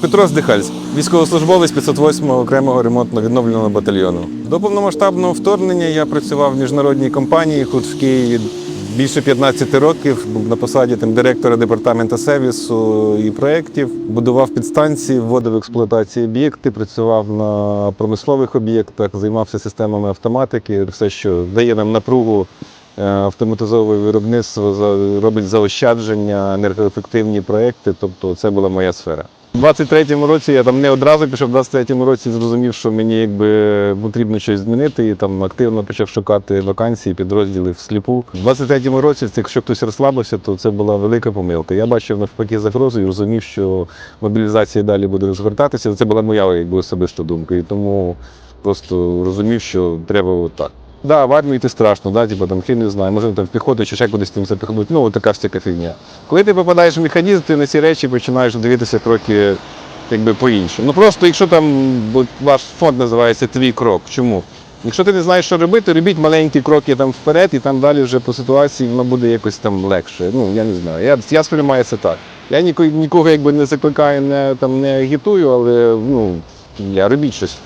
Петро Здихальський, військовослужбовець 508-го окремого ремонтно-відновленого батальйону. До повномасштабного вторгнення я працював в міжнародній компанії тут в Києві більше 15 років. Був на посаді там, директора департаменту сервісу і проєктів. Будував підстанції, вводив в експлуатацію об'єкти, працював на промислових об'єктах, займався системами автоматики, все, що дає нам напругу. е, Автоматизовує виробництво, робить заощадження, енергоефективні проекти. Тобто це була моя сфера. У 23-му році я там не одразу пішов, в 23-му році зрозумів, що мені якби потрібно щось змінити, і там активно почав шукати вакансії, підрозділи всліпу. У 23-му році, якщо хтось розслабився, то це була велика помилка. Я бачив навпаки загрозу і розумів, що мобілізація далі буде розгортатися. Це була моя якби, особиста думка. І тому просто розумів, що треба отак. Да, в армії ти страшно, да, типу, там, хрін не знаю, може там піхоту чи ще кудись там запихнуть. Ну, от така всяка фігня. Коли ти попадаєш в механізм, ти на ці речі починаєш дивитися трохи якби по-іншому. Ну просто якщо там ваш фонд називається твій крок. Чому? Якщо ти не знаєш, що робити, робіть маленькі кроки там вперед, і там далі вже по ситуації воно буде якось там легше. Ну, я не знаю. Я, я сприймаю це так. Я нікого, нікого якби не закликаю, не, там, не агітую, але ну, я робіть щось.